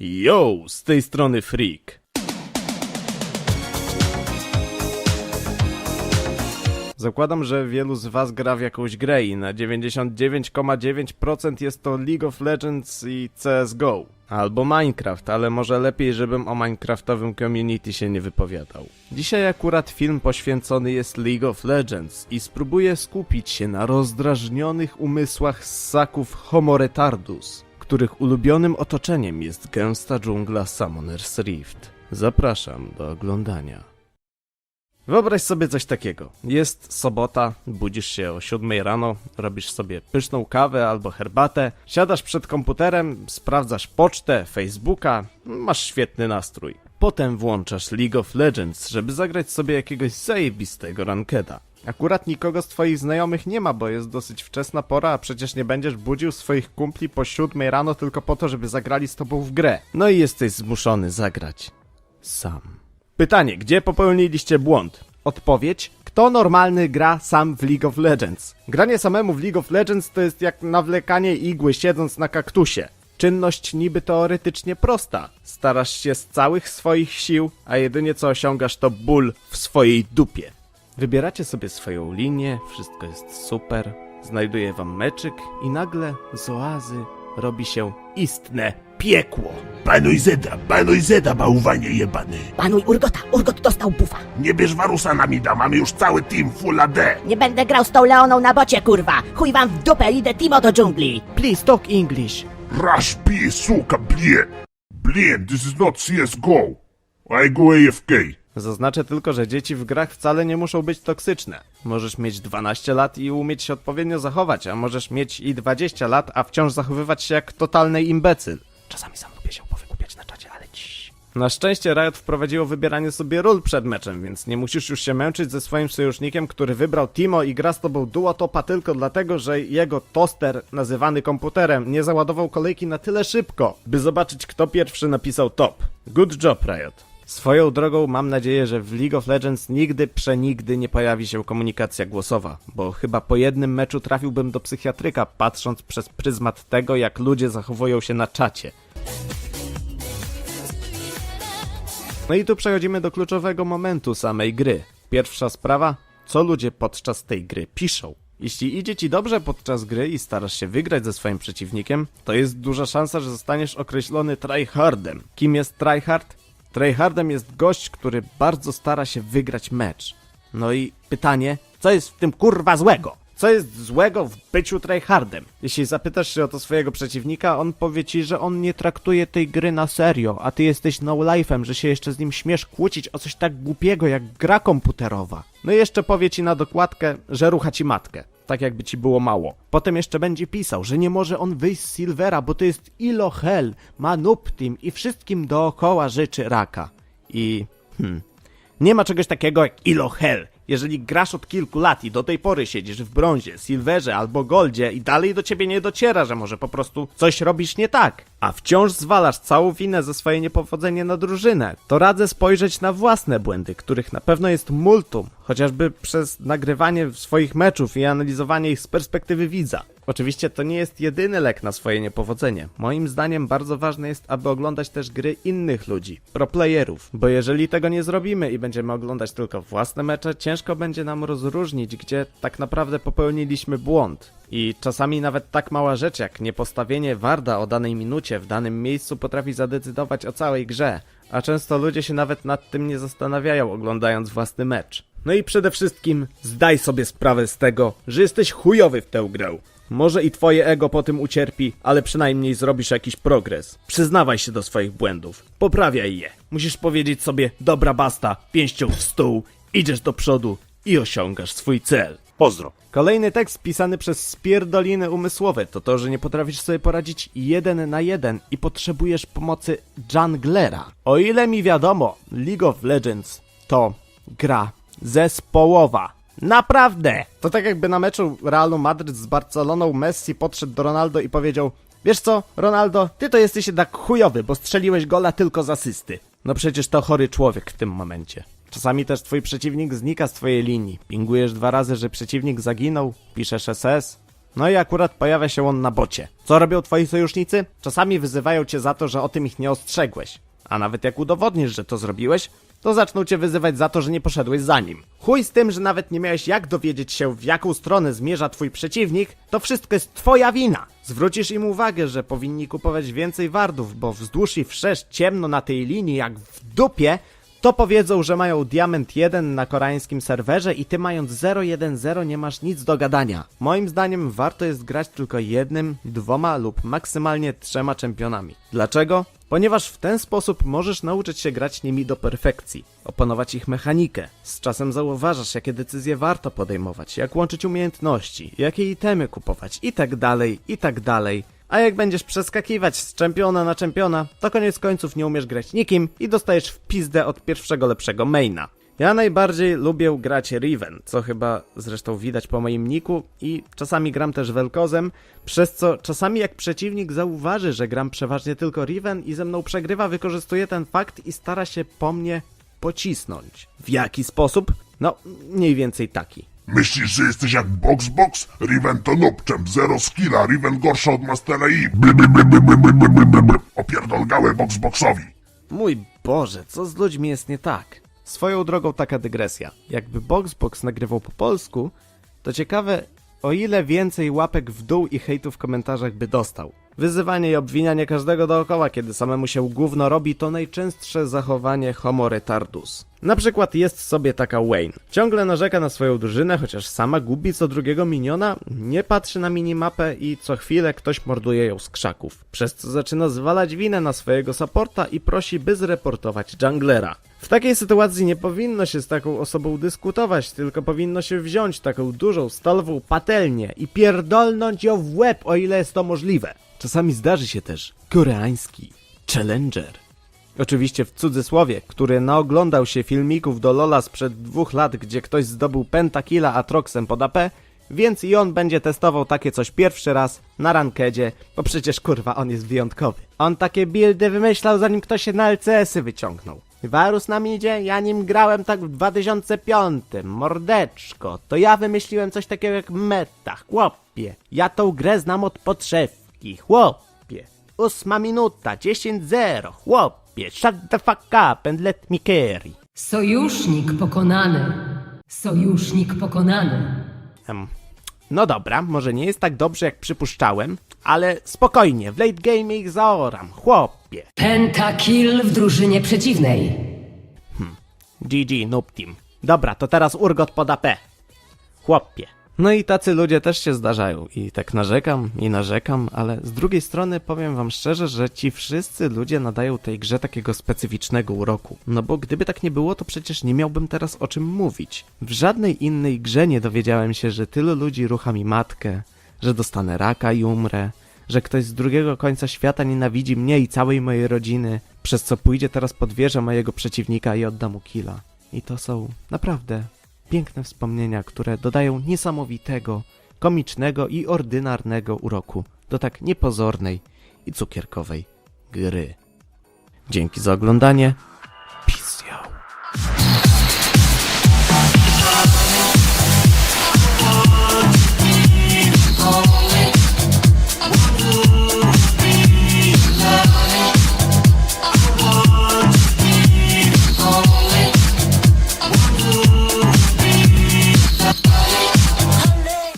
Yo, z tej strony Freak. Zakładam, że wielu z was gra w jakąś grę i na 99,9% jest to League of Legends i CSGO. Albo Minecraft, ale może lepiej, żebym o Minecraftowym community się nie wypowiadał. Dzisiaj akurat film poświęcony jest League of Legends i spróbuję skupić się na rozdrażnionych umysłach ssaków Homo retardus, których ulubionym otoczeniem jest gęsta dżungla Summoner's Rift. Zapraszam do oglądania. Wyobraź sobie coś takiego. Jest sobota, budzisz się o 7 rano, robisz sobie pyszną kawę albo herbatę, siadasz przed komputerem, sprawdzasz pocztę, Facebooka, masz świetny nastrój. Potem włączasz League of Legends, żeby zagrać sobie jakiegoś zajebistego rankeda. Akurat nikogo z twoich znajomych nie ma, bo jest dosyć wczesna pora, a przecież nie będziesz budził swoich kumpli po 7 rano tylko po to, żeby zagrali z tobą w grę. No i jesteś zmuszony zagrać. Sam. Pytanie, gdzie popełniliście błąd? Odpowiedź, kto normalny gra sam w League of Legends? Granie samemu w League of Legends to jest jak nawlekanie igły siedząc na kaktusie. Czynność niby teoretycznie prosta. Starasz się z całych swoich sił, a jedynie co osiągasz to ból w swojej dupie. Wybieracie sobie swoją linię, wszystko jest super, znajduje wam meczyk i nagle z oazy robi się istne piekło. Panuj Zeda, panuj Zeda, bałwanie jebany. Panuj Urgota, Urgot dostał bufa. Nie bierz Warusa na mida, mamy już cały team full AD. Nie będę grał z tą Leoną na bocie, kurwa. Chuj wam w dupę, idę Timo do dżungli. Please talk English. Rush B, suka, blien. Blien, this is not CSGO. I go AFK. Zaznaczę tylko, że dzieci w grach wcale nie muszą być toksyczne. Możesz mieć 12 lat i umieć się odpowiednio zachować, a możesz mieć i 20 lat, a wciąż zachowywać się jak totalny imbecyl. Czasami sam lubię się powykupiać na czacie, ale dziś. Na szczęście Riot wprowadziło wybieranie sobie ról przed meczem, więc nie musisz już się męczyć ze swoim sojusznikiem, który wybrał Timo i gra z tobą duo topa tylko dlatego, że jego toster, nazywany komputerem, nie załadował kolejki na tyle szybko, by zobaczyć kto pierwszy napisał top. Good job Riot. Swoją drogą mam nadzieję, że w League of Legends nigdy przenigdy nie pojawi się komunikacja głosowa, bo chyba po jednym meczu trafiłbym do psychiatryka, patrząc przez pryzmat tego, jak ludzie zachowują się na czacie. No i tu przechodzimy do kluczowego momentu samej gry. Pierwsza sprawa, co ludzie podczas tej gry piszą. Jeśli idzie ci dobrze podczas gry i starasz się wygrać ze swoim przeciwnikiem, to jest duża szansa, że zostaniesz określony tryhardem. Kim jest tryhard? Tryhardem jest gość, który bardzo stara się wygrać mecz. No i pytanie, co jest w tym kurwa złego? Co jest złego w byciu tryhardem? Jeśli zapytasz się o to swojego przeciwnika, on powie ci, że on nie traktuje tej gry na serio, a ty jesteś no life'em, że się jeszcze z nim śmiesz kłócić o coś tak głupiego jak gra komputerowa. No i jeszcze powie ci na dokładkę, że rucha ci matkę. Tak jakby ci było mało. Potem jeszcze będzie pisał, że nie może on wyjść z Silvera, bo to jest ilo hell, ma noob team i wszystkim dookoła życzy raka. I... Hmm... Nie ma czegoś takiego jak ilo hell. Jeżeli grasz od kilku lat i do tej pory siedzisz w brązie, silverze albo goldzie i dalej do ciebie nie dociera, że może po prostu coś robisz nie tak, a wciąż zwalasz całą winę za swoje niepowodzenie na drużynę, to radzę spojrzeć na własne błędy, których na pewno jest multum, chociażby przez nagrywanie swoich meczów i analizowanie ich z perspektywy widza. Oczywiście to nie jest jedyny lek na swoje niepowodzenie. Moim zdaniem bardzo ważne jest, aby oglądać też gry innych ludzi, pro-playerów, bo jeżeli tego nie zrobimy i będziemy oglądać tylko własne mecze, ciężko będzie nam rozróżnić, gdzie tak naprawdę popełniliśmy błąd. I czasami nawet tak mała rzecz jak niepostawienie warda o danej minucie w danym miejscu potrafi zadecydować o całej grze, a często ludzie się nawet nad tym nie zastanawiają oglądając własny mecz. No i przede wszystkim zdaj sobie sprawę z tego, że jesteś chujowy w tę grę. Może i twoje ego po tym ucierpi, ale przynajmniej zrobisz jakiś progres. Przyznawaj się do swoich błędów. Poprawiaj je. Musisz powiedzieć sobie, dobra basta, pięścią w stół, idziesz do przodu i osiągasz swój cel. Pozdro. Kolejny tekst pisany przez spierdoliny umysłowe to to, że nie potrafisz sobie poradzić jeden na jeden i potrzebujesz pomocy junglera. O ile mi wiadomo, League of Legends to gra zespołowa. Naprawdę! To tak jakby na meczu Realu Madryt z Barceloną Messi podszedł do Ronaldo i powiedział Wiesz co, Ronaldo, ty to jesteś jednak chujowy, bo strzeliłeś gola tylko z asysty. No przecież to chory człowiek w tym momencie. Czasami też twój przeciwnik znika z twojej linii. Pingujesz dwa razy, że przeciwnik zaginął, piszesz SS, No i akurat pojawia się on na bocie. Co robią twoi sojusznicy? Czasami wyzywają cię za to, że o tym ich nie ostrzegłeś. A nawet jak udowodnisz, że to zrobiłeś, to zaczną cię wyzywać za to, że nie poszedłeś za nim. Chuj z tym, że nawet nie miałeś jak dowiedzieć się, w jaką stronę zmierza twój przeciwnik, to wszystko jest twoja wina. Zwrócisz im uwagę, że powinni kupować więcej wardów, bo wzdłuż i wszerz ciemno na tej linii jak w dupie, to powiedzą, że mają diament 1 na koreańskim serwerze i ty mając 0-1-0 nie masz nic do gadania. Moim zdaniem warto jest grać tylko jednym, dwoma lub maksymalnie trzema czempionami. Dlaczego? Ponieważ w ten sposób możesz nauczyć się grać nimi do perfekcji, opanować ich mechanikę. Z czasem zauważasz, jakie decyzje warto podejmować, jak łączyć umiejętności, jakie itemy kupować i tak A jak będziesz przeskakiwać z czempiona na czempiona, to koniec końców nie umiesz grać nikim i dostajesz w pizdę od pierwszego lepszego maina. Ja najbardziej lubię grać Riven, co chyba zresztą widać po moim niku i czasami gram też Velkozem, przez co czasami jak przeciwnik zauważy, że gram przeważnie tylko Riven i ze mną przegrywa, wykorzystuje ten fakt i stara się po mnie pocisnąć. W jaki sposób? No, mniej więcej taki. Myślisz, że jesteś jak BoxBox? Riven to nubczem, zero skilla, Riven gorsza od Mastera i... Opierdol gałę BoxBoxowi. Mój Boże, co z ludźmi jest nie tak? Swoją drogą taka dygresja. Jakby BoxBox nagrywał po polsku, to ciekawe, o ile więcej łapek w dół i hejtu w komentarzach by dostał. Wyzywanie i obwinianie każdego dookoła, kiedy samemu się gówno robi, to najczęstsze zachowanie homo retardus. Na przykład jest sobie taka Wayne. Ciągle narzeka na swoją drużynę, chociaż sama gubi co drugiego miniona, nie patrzy na minimapę i co chwilę ktoś morduje ją z krzaków. Przez co zaczyna zwalać winę na swojego supporta i prosi, by zreportować junglera. W takiej sytuacji nie powinno się z taką osobą dyskutować, tylko powinno się wziąć taką dużą stalową patelnię i pierdolnąć ją w łeb, o ile jest to możliwe. Czasami zdarzy się też koreański challenger. Oczywiście w cudzysłowie, który naoglądał się filmików do Lola sprzed dwóch lat, gdzie ktoś zdobył pentakilla Atroxem pod AP, więc i on będzie testował takie coś pierwszy raz na rankedzie, bo przecież kurwa on jest wyjątkowy. On takie buildy wymyślał zanim ktoś się na LCS-y wyciągnął. Warus nam idzie, ja nim grałem tak w 2005, mordeczko, to ja wymyśliłem coś takiego jak meta, chłopie. Ja tą grę znam od podszewki, chłopie. Ósma minuta, 10-0, chłopie, shut the fuck up and let me carry. Sojusznik pokonany. Sojusznik pokonany. Em, No dobra, może nie jest tak dobrze jak przypuszczałem, ale spokojnie, w late game ich zaoram, chłopie. Pentakill w drużynie przeciwnej. GG, noob team. Dobra, to teraz urgot pod AP. Chłopie. No i tacy ludzie też się zdarzają i tak narzekam i narzekam, ale z drugiej strony powiem wam szczerze, że ci wszyscy ludzie nadają tej grze takiego specyficznego uroku. No bo gdyby tak nie było, to przecież nie miałbym teraz o czym mówić. W żadnej innej grze nie dowiedziałem się, że tylu ludzi rucha mi matkę, że dostanę raka i umrę, że ktoś z drugiego końca świata nienawidzi mnie i całej mojej rodziny, przez co pójdzie teraz pod wieżę mojego przeciwnika i odda mu killa. I to są naprawdę piękne wspomnienia, które dodają niesamowitego, komicznego i ordynarnego uroku do tak niepozornej i cukierkowej gry. Dzięki za oglądanie